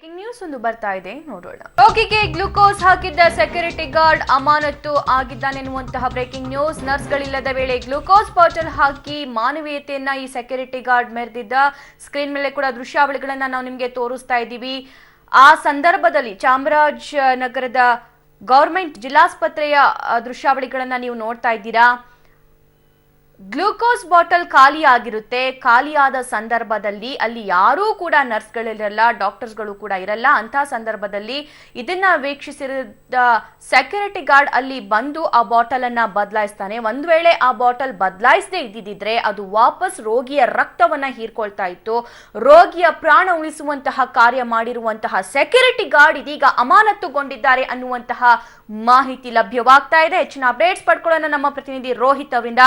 Breaking news ಒಂದು ಬರ್ತಾ ಇದೆ, ನೋಡೋಣ. ರೋಗಿಗೆ ಗ್ಲೂಕೋಸ್ ಹಾಕಿದ್ದ ಸೆಕ್ಯೂರಿಟಿ ಗಾರ್ಡ್ ಅಮಾನತ್ತು ಆಗಿದ್ದಾನೆನ್ನುವಂತಹ ಬ್ರೇಕಿಂಗ್ ನ್ಯೂಸ್. ನರ್ಸ್ಗಳಿಲ್ಲದ ವೇಳೆ ಗ್ಲೂಕೋಸ್ ಬಾಟಲ್ ಹಾಕಿ ಮಾನವೀಯತೆಯನ್ನ ಈ ಸೆಕ್ಯೂರಿಟಿ ಗಾರ್ಡ್ ಮೆರೆದಿದ್ದ. ಸ್ಕ್ರೀನ್ ಮೇಲೆ ಕೂಡ ದೃಶ್ಯಾವಳಿಗಳನ್ನ ನಾವು ನಿಮಗೆ ತೋರಿಸ್ತಾ ಇದ್ದೀವಿ. ಆ ಸಂದರ್ಭದಲ್ಲಿ ಚಾಮರಾಜನಗರದ ಗೌರ್ಮೆಂಟ್ ಜಿಲ್ಲಾಸ್ಪತ್ರೆಯ ದೃಶ್ಯಾವಳಿಗಳನ್ನ ನೀವು ನೋಡ್ತಾ ಇದ್ದೀರಾ? ಗ್ಲೂಕೋಸ್ ಬಾಟಲ್ ಖಾಲಿ ಆಗಿರುತ್ತೆ ಖಾಲಿಯಾದ ಸಂದರ್ಭದಲ್ಲಿ ಅಲ್ಲಿ ಯಾರೂ ಕೂಡ ನರ್ಸ್ಗಳಿರಲ್ಲ, ಡಾಕ್ಟರ್ಸ್ಗಳು ಕೂಡ ಇರಲ್ಲ. ಅಂತ ಸಂದರ್ಭದಲ್ಲಿ ಇದನ್ನ ವೀಕ್ಷಿಸಿದ ಸೆಕ್ಯೂರಿಟಿ ಗಾರ್ಡ್ ಅಲ್ಲಿ ಬಂದು ಆ ಬಾಟಲ್ ಅನ್ನ ಬದಲಾಯಿಸ್ತಾನೆ. ಒಂದ್ ವೇಳೆ ಆ ಬಾಟಲ್ ಬದಲಾಯಿಸದೇ ಇದ್ದಿದ್ರೆ ಅದು ವಾಪಸ್ ರೋಗಿಯ ರಕ್ತವನ್ನ ಹೀರ್ಕೊಳ್ತಾ ಇತ್ತು. ರೋಗಿಯ ಪ್ರಾಣ ಉಳಿಸುವಂತಹ ಕಾರ್ಯ ಮಾಡಿರುವಂತಹ ಸೆಕ್ಯೂರಿಟಿ ಗಾರ್ಡ್ ಇದೀಗ ಅಮಾನತುಗೊಂಡಿದ್ದಾರೆ ಅನ್ನುವಂತಹ ಮಾಹಿತಿ ಲಭ್ಯವಾಗ್ತಾ ಇದೆ. ಹೆಚ್ಚಿನ ಅಪ್ಡೇಟ್ಸ್ ಪಡ್ಕೊಳ್ಳೋಣ ನಮ್ಮ ಪ್ರತಿನಿಧಿ ರೋಹಿತ್ ಅವರಿಂದ.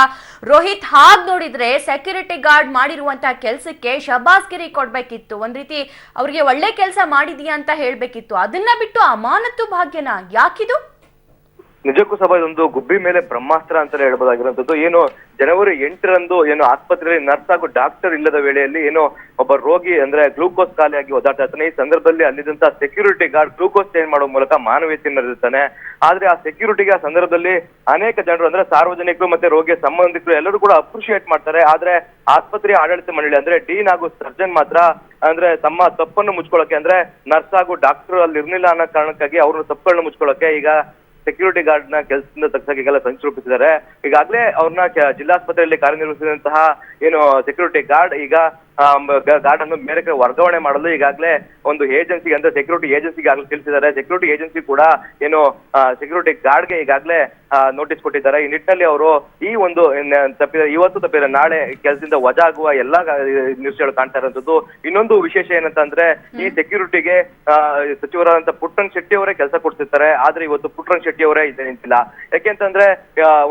ರೋಹಿತ್ ಹಾಗೆ ನೋಡಿದ್ರೆ ಸೆಕ್ಯೂರಿಟಿ ಗಾರ್ಡ್ ಮಾಡಿರುವಂತಹ ಕೆಲಸಕ್ಕೆ ಶಬಾಸ್ಗಿರಿ ಕೊಡ್ಬೇಕಿತ್ತು. ಒಂದ್ ರೀತಿ ಅವ್ರಿಗೆ ಒಳ್ಳೆ ಕೆಲಸ ಮಾಡಿದೀಯಾ ಅಂತ ಹೇಳ್ಬೇಕಿತ್ತು. ಅದನ್ನ ಬಿಟ್ಟು ಅಮಾನತು ಭಾಗ್ಯನ ಯಾಕಿದು? ನಿಜಕ್ಕೂ ಸಭಾ ಇದೊಂದು ಗುಬ್ಬಿ ಮೇಲೆ ಬ್ರಹ್ಮಾಸ್ತ್ರ ಅಂತಾನೆ ಹೇಳ್ಬೋದಾಗಿರುವಂತದ್ದು ಏನು ಜನವರಿ ಎಂಟರಂದು ಏನು ಆಸ್ಪತ್ರೆಯಲ್ಲಿ ನರ್ಸ್ ಹಾಗೂ ಡಾಕ್ಟರ್ ಇಲ್ಲದ ವೇಳೆಯಲ್ಲಿ ಏನೋ ಒಬ್ಬ ರೋಗಿ ಅಂದ್ರೆ ಗ್ಲೂಕೋಸ್ ಖಾಲಿಯಾಗಿ ಓದಾಡ್ತಾ ಇರ್ತಾನೆ. ಈ ಸಂದರ್ಭದಲ್ಲಿ ಅಲ್ಲಿದ್ದಂತಹ ಸೆಕ್ಯೂರಿಟಿ ಗಾರ್ಡ್ ಗ್ಲೂಕೋಸ್ ಚೇಂಜ್ ಮಾಡುವ ಮೂಲಕ ಮಾನವೀಯತೆ ಮೆರೆದಿರ್ತಾನೆ ಆದ್ರೆ ಆ ಸೆಕ್ಯೂರಿಟಿಗೆ ಆ ಸಂದರ್ಭದಲ್ಲಿ ಅನೇಕ ಜನರು ಅಂದ್ರೆ ಸಾರ್ವಜನಿಕರು ಮತ್ತೆ ರೋಗಿಯ ಸಂಬಂಧಿಕರು ಎಲ್ಲರೂ ಕೂಡ ಅಪ್ರಿಶಿಯೇಟ್ ಮಾಡ್ತಾರೆ. ಆದ್ರೆ ಆಸ್ಪತ್ರೆಯ ಆಡಳಿತ ಮಂಡಳಿ ಅಂದ್ರೆ ಡೀನ್ ಹಾಗೂ ಸರ್ಜನ್ ಮಾತ್ರ ಅಂದ್ರೆ ತಮ್ಮ ತಪ್ಪನ್ನು ಮುಚ್ಕೊಳ್ಳೋಕೆ ಅಂದ್ರೆ ನರ್ಸ್ ಹಾಗೂ ಡಾಕ್ಟರ್ ಅಲ್ಲಿ ಇರ್ಲಿಲ್ಲ ಅನ್ನೋ ಕಾರಣಕ್ಕಾಗಿ ಅವ್ರ ತಪ್ಪುಗಳನ್ನ ಮುಚ್ಕೊಳ್ಳೋಕೆ ಈಗ ಸೆಕ್ಯೂರಿಟಿ ಗಾರ್ಡ್ನ ಕೆಲಸದಿಂದ ತಗ್ಸಕ್ಕೆ ಈಗೆಲ್ಲ ಸಂಚು ರೂಪಿಸಿದ್ದಾರೆ. ಈಗಾಗಲೇ ಅವ್ರನ್ನ ಜಿಲ್ಲಾಸ್ಪತ್ರೆಯಲ್ಲಿ ಕಾರ್ಯನಿರ್ವಹಿಸಿದಂತಹ, ಏನು ಸೆಕ್ಯೂರಿಟಿ ಗಾರ್ಡ್ ಈಗ ಗಾರ್ಡ್ ಅನ್ನು ಬೇರೆ ಕಡೆ ವರ್ಗಾವಣೆ ಮಾಡಲು ಈಗಾಗಲೇ ಒಂದು ಏಜೆನ್ಸಿಗೆ ಅಂದ್ರೆ ಸೆಕ್ಯೂರಿಟಿ ಏಜೆನ್ಸಿಗೆ ಆಗಲೇ ತಿಳಿಸಿದ್ದಾರೆ. ಸೆಕ್ಯೂರಿಟಿ ಏಜೆನ್ಸಿ ಕೂಡ ಏನು ಸೆಕ್ಯೂರಿಟಿ ಗಾರ್ಡ್ಗೆ ಈಗಾಗಲೇ ನೋಟಿಸ್ ಕೊಟ್ಟಿದ್ದಾರೆ. ಈ ನಿಟ್ಟಿನಲ್ಲಿ ಅವರು ಈ ಒಂದು ತಪ್ಪಿದ ಇವತ್ತು ತಪ್ಪಿದ ನಾಳೆ ಕೆಲಸದಿಂದ ವಜಾ ಆಗುವ ಎಲ್ಲಾ ನ್ಯೂಸ್ಗಳು ಕಾಣ್ತಾ ಇರುವಂತದ್ದು ಇನ್ನೊಂದು ವಿಶೇಷ ಏನಂತಂದ್ರೆ ಈ ಸೆಕ್ಯೂರಿಟಿಗೆ ಸಚಿವರಾದಂತ ಪುಟ್ಟಣ್ ಶೆಟ್ಟಿ ಅವರೇ ಕೆಲಸ ಕೊಡ್ತಿರ್ತಾರೆ. ಆದ್ರೆ ಇವತ್ತು ಪುಟ್ಟಣ್ ಶೆಟ್ಟಿ ಅವರೇ ಇದೆ ನಿಂತಿಲ್ಲ ಯಾಕೆಂತಂದ್ರೆ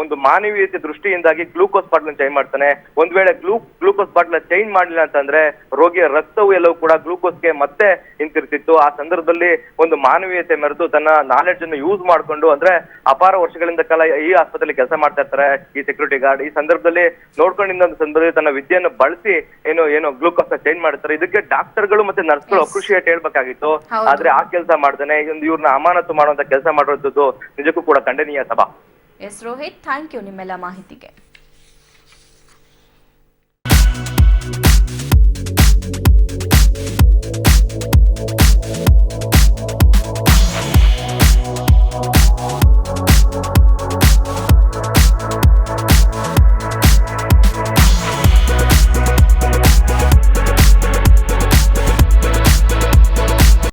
ಒಂದು ಮಾನವೀಯತೆ ದೃಷ್ಟಿಯಿಂದಾಗಿ ಗ್ಲೂಕೋಸ್ ಬಾಟ್ಲ್ ಚೇಂಜ್ ಮಾಡ್ತಾನೆ. ಒಂದ್ ವೇಳೆ ಗ್ಲೂ ಗ್ಲೂಕೋಸ್ ಬಾಟ್ಲ್ ಚೇಂಜ್ ಮಾಡಲಿಲ್ಲ ಅಂತಂದ್ರೆ ರೋಗಿಯ ರಕ್ತವು ಎಲ್ಲವೂ ಕೂಡ ಗ್ಲೂಕೋಸ್ಗೆ ಮತ್ತೆ ಹಿಂತಿರ್ತಿತ್ತು ಆ ಸಂದರ್ಭದಲ್ಲಿ ಒಂದು ಮಾನವೀಯತೆ ಮೆರೆದು ತನ್ನ ನಾಲೆಡ್ಜ್ ಅನ್ನು ಯೂಸ್ ಮಾಡ್ಕೊಂಡು ಅಂದ್ರೆ ಅಪಾರ ವರ್ಷಗಳಿಂದ ಕಾಲ ಈ ಆಸ್ಪತ್ರೆಯಲ್ಲಿ ಕೆಲಸ ಮಾಡ್ತಾ ಇರ್ತಾರೆ. ಈ ಸೆಕ್ಯೂರಿಟಿ ಗಾರ್ಡ್ ಈ ಸಂದರ್ಭದಲ್ಲಿ ನೋಡ್ಕೊಂಡಿದ್ದ ಸಂದರ್ಭದಲ್ಲಿ ತನ್ನ ವಿದ್ಯೆಯನ್ನು ಬಳಸಿ ಏನು ಏನು ಗ್ಲೂಕೋಸ್ ಚೇಂಜ್ ಮಾಡ್ತಾರೆ. ಇದಕ್ಕೆ ಡಾಕ್ಟರ್ಗಳು ಮತ್ತೆ ನರ್ಸ್ಗಳು ಅಪ್ರಿಷಿಯೇಟ್ ಹೇಳ್ಬೇಕಾಗಿತ್ತು. ಆದ್ರೆ ಆ ಕೆಲಸ ಮಾಡ್ದೇನೆ. ಇವ್ರನ್ನ ಅಮಾನತು ಮಾಡುವಂತ ಕೆಲಸ ಮಾಡುವಂತದ್ದು ನಿಜಕ್ಕೂ ಕೂಡ ಖಂಡನೀಯ ಸಭಾ. ಎಸ್ ರೋಹಿತ್ ಥ್ಯಾಂಕ್ ಯು ನಿಮ್ಮೆಲ್ಲ ಮಾಹಿತಿಗೆ.